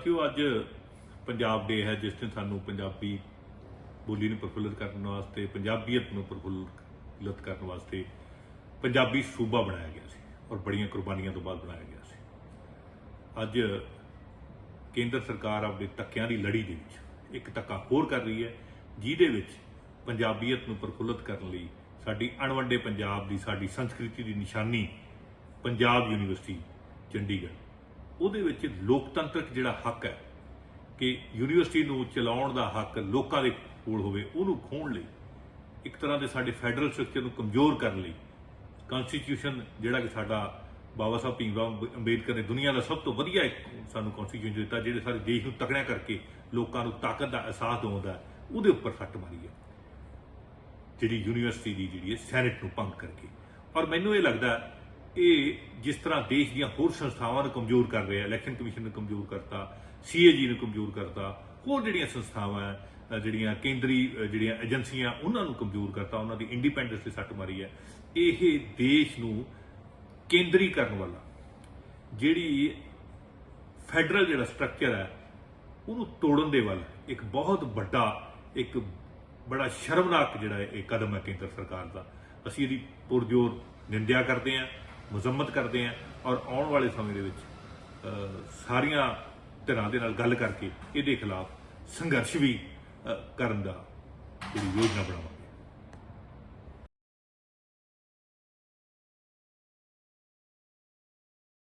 ਸਾਥੀਓ, ਅੱਜ ਪੰਜਾਬ ਡੇ ਹੈ, ਜਿਸ ਦਿਨ ਸਾਨੂੰ ਪੰਜਾਬੀ ਬੋਲੀ ਨੂੰ ਪ੍ਰਫੁੱਲਤ ਕਰਨ ਵਾਸਤੇ, ਪੰਜਾਬੀਅਤ ਨੂੰ ਪ੍ਰਫੁੱਲਤ ਕਰਨ ਵਾਸਤੇ ਪੰਜਾਬੀ ਸੂਬਾ ਬਣਾਇਆ ਗਿਆ ਸੀ ਔਰ ਬੜੀਆਂ ਕੁਰਬਾਨੀਆਂ ਤੋਂ ਬਾਅਦ ਬਣਾਇਆ ਗਿਆ ਸੀ। ਅੱਜ ਕੇਂਦਰ ਸਰਕਾਰ ਆਪਣੇ ਧੱਕਿਆਂ ਦੀ ਲੜੀ ਦੇ ਵਿੱਚ ਇੱਕ ਧੱਕਾ ਹੋਰ ਕਰ ਰਹੀ ਹੈ, ਜਿਹਦੇ ਵਿੱਚ ਪੰਜਾਬੀਅਤ ਨੂੰ ਪ੍ਰਫੁੱਲਤ ਕਰਨ ਲਈ ਸਾਡੀ ਅਣਵੰਡੇ ਪੰਜਾਬ ਦੀ ਸਾਡੀ ਸੰਸਕ੍ਰਿਤੀ ਦੀ ਨਿਸ਼ਾਨੀ ਪੰਜਾਬ ਯੂਨੀਵਰਸਿਟੀ, ਚੰਡੀਗੜ੍ਹ ਉਹਦੇ ਵਿੱਚ ਲੋਕਤੰਤਰਕ ਜਿਹੜਾ ਹੱਕ ਹੈ ਕਿ ਯੂਨੀਵਰਸਿਟੀ ਨੂੰ ਚਲਾਉਣ ਦਾ ਹੱਕ ਲੋਕਾਂ ਦੇ ਕੋਲ ਹੋਵੇ, ਉਹਨੂੰ ਖੋਣ ਲਈ, ਇੱਕ ਤਰ੍ਹਾਂ ਦੇ ਸਾਡੇ ਫੈਡਰਲ ਸਟਰਕਚਰ ਨੂੰ ਕਮਜ਼ੋਰ ਕਰਨ ਲਈ ਕਨਸਟੀਟਿਊਸ਼ਨ ਜਿਹੜਾ ਕਿ ਸਾਡਾ ਬਾਬਾ ਸਾਹਿਬ ਭੀਮਰਾਓ ਅੰਬੇਦਕਰ ਨੇ ਦੁਨੀਆ ਦਾ ਸਭ ਤੋਂ ਵਧੀਆ ਇੱਕ ਸਾਨੂੰ ਕਨਸਟੀਟਿਊਸ਼ਨ ਦਿੱਤਾ, ਜਿਹੜੇ ਸਾਰੇ ਦੇਸ਼ ਨੂੰ ਤਕੜਿਆ ਕਰਕੇ ਲੋਕਾਂ ਨੂੰ ਤਾਕਤ ਦਾ ਅਹਿਸਾਸ ਦਿਵਾਉਂਦਾ ਉਹਦੇ ਉੱਪਰ ਫੱਟ ਮਾਰੀ ਹੈ। ਜਿਹੜੀ ਯੂਨੀਵਰਸਿਟੀ ਦੀ ਜਿਹੜੀ ਹੈ, ਸੈਨੇਟ ਨੂੰ ਭੰਗ ਕਰਕੇ। ਔਰ ਮੈਨੂੰ ਇਹ ਲੱਗਦਾ ਇਹ ਜਿਸ ਤਰ੍ਹਾਂ ਦੇਸ਼ ਦੀਆਂ ਹੋਰ ਸੰਸਥਾਵਾਂ ਨੂੰ ਕਮਜ਼ੋਰ ਕਰ ਰਿਹਾ ਇਲੈਕਸ਼ਨ ਕਮਿਸ਼ਨ ਨੂੰ ਕਮਜ਼ੋਰ ਕਰਤਾ ਸੀਏਜੀ ਨੂੰ ਕਮਜ਼ੋਰ ਕਰਤਾ ਹੋਰ ਜਿਹੜੀਆਂ ਸੰਸਥਾਵਾਂ ਹੈ, ਜਿਹੜੀਆਂ ਕੇਂਦਰੀ ਜਿਹੜੀਆਂ ਏਜੰਸੀਆਂ ਉਹਨਾਂ ਨੂੰ ਕਮਜ਼ੋਰ ਕਰਤਾ ਉਹਨਾਂ ਦੀ ਇੰਡੀਪੈਂਡੈਂਸ ਤੇ ਸੱਟ ਮਾਰੀ ਹੈ। ਇਹ ਦੇਸ਼ ਨੂੰ ਕੇਂਦਰੀ ਕਰਨ ਵਾਲਾ ਜਿਹੜੀ ਫੈਡਰਲ ਜਿਹੜਾ ਸਟਰਕਚਰ ਹੈ ਉਹਨੂੰ ਤੋੜਨ ਦੇ ਵੱਲ ਇੱਕ ਬਹੁਤ ਵੱਡਾ ਇੱਕ ਬੜਾ ਸ਼ਰਮਨਾਕ ਜਿਹੜਾ ਇਹ ਕਦਮ ਹੈ ਕੇਂਦਰ ਸਰਕਾਰ ਦਾ। ਅਸੀਂ ਇਹਦੀ ਪੁਰਜੋਰ ਨਿੰਦਿਆ ਕਰਦੇ ਹਾਂ। ਮੁਜ਼ੰਮਤ ਕਰਦੇ ਹਾਂ ਔਰ ਆਉਣ ਵਾਲੇ ਸਮੇਂ ਦੇ ਵਿੱਚ ਸਾਰੀਆਂ ਧਿਰਾਂ ਦੇ ਨਾਲ ਗੱਲ ਕਰਕੇ ਇਹਦੇ ਖਿਲਾਫ ਸੰਘਰਸ਼ ਵੀ ਕਰਨ ਦਾ ਜਿਹੜੀ ਯੋਜਨਾ ਬਣਾਵਾਂਗੇ।